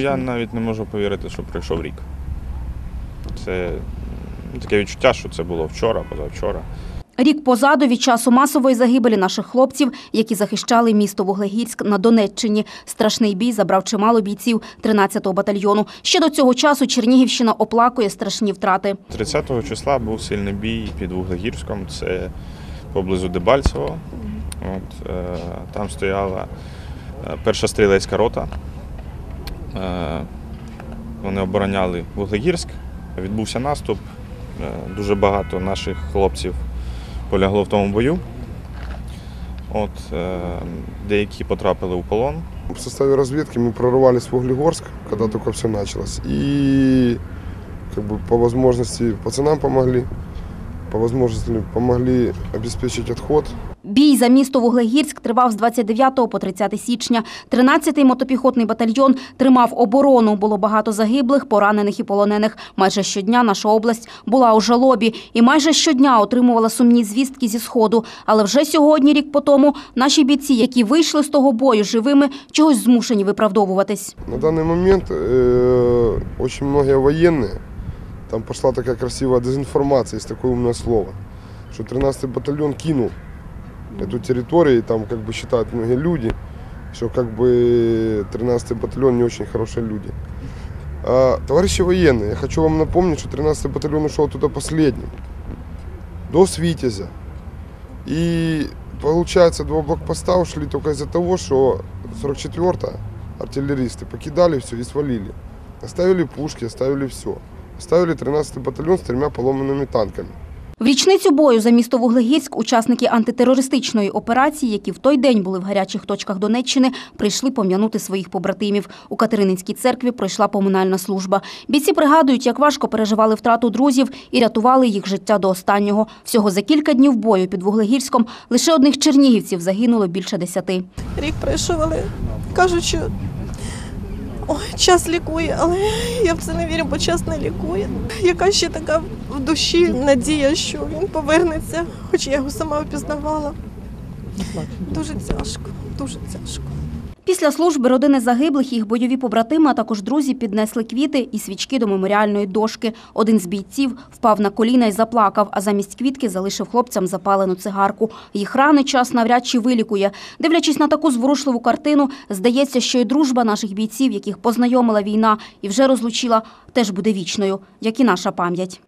Я навіть не можу повірити, що пройшов рік. Це таке відчуття, що це було вчора, позавчора. Рік позаду від часу масової загибелі наших хлопців, які захищали місто Вуглегірськ на Донеччині. Страшний бій забрав чимало бійців 13-го батальйону. Ще до цього часу Чернігівщина оплакує страшні втрати. 30-го числа був сильний бій під Вуглегірськом, це поблизу Дебальцево. От, е, там стояла е, перша стрілецька рота. Е, вони обороняли Вуглегірськ, відбувся наступ. Е, дуже багато наших хлопців полягло в тому бою. От, е, деякі потрапили у полон. В составе разведки мы прорвались в Углегорск, когда только все началось. И как бы по возможности пацанам помогли, по возможности помогли обеспечить отход. Бій за місто Вуглегірськ тривав з 29 по 30 січня. 13-й мотопіхотний батальйон тримав оборону. Було багато загиблих, поранених і полонених. Майже щодня наша область була у жалобі і майже щодня отримувала сумні звістки зі сходу. Але вже сьогодні, рік по тому, наші бійці, які вийшли з того бою живими, чогось змушені виправдовуватись. На данный момент э, очень многие военные, там пошла такая красивая дезинформация, есть такое умное слово, что 13-й батальон кинул эту территорию, и там как бы считают многие люди, что как бы 13-й батальон не очень хорошие люди. А, товарищи военные, я хочу вам напомнить, что 13-й батальон ушел туда последним, до Свитязя. И получается, два блокпоста ушли только из-за того, что 44-я артиллеристы покидали все и свалили. Оставили пушки, оставили все. Оставили 13-й батальон с тремя поломанными танками. В річницю бою за місто Вуглегірськ учасники антитерористичної операції, які в той день були в гарячих точках Донеччини, прийшли пом'янути своїх побратимів. У Катерининській церкві пройшла поминальна служба. Бійці пригадують, як важко переживали втрату друзів і рятували їх життя до останнього. Всього за кілька днів бою під Вуглегірськом лише одних чернігівців загинуло більше десяти. рік пройшов, але кажуть, що ой, час лікує, але я в це не вірю, бо час не лікує. Яка ще така в душі надія, що він повернеться, хоч я його сама впізнавала. Дуже тяжко, дуже тяжко. Після служби родини загиблих, їх бойові побратими, а також друзі піднесли квіти і свічки до меморіальної дошки. Один з бійців впав на коліна і заплакав, а замість квітки залишив хлопцям запалену цигарку. Їх рани час навряд чи вилікує. Дивлячись на таку зворушливу картину, здається, що і дружба наших бійців, яких познайомила війна і вже розлучила, теж буде вічною, як і наша пам'ять.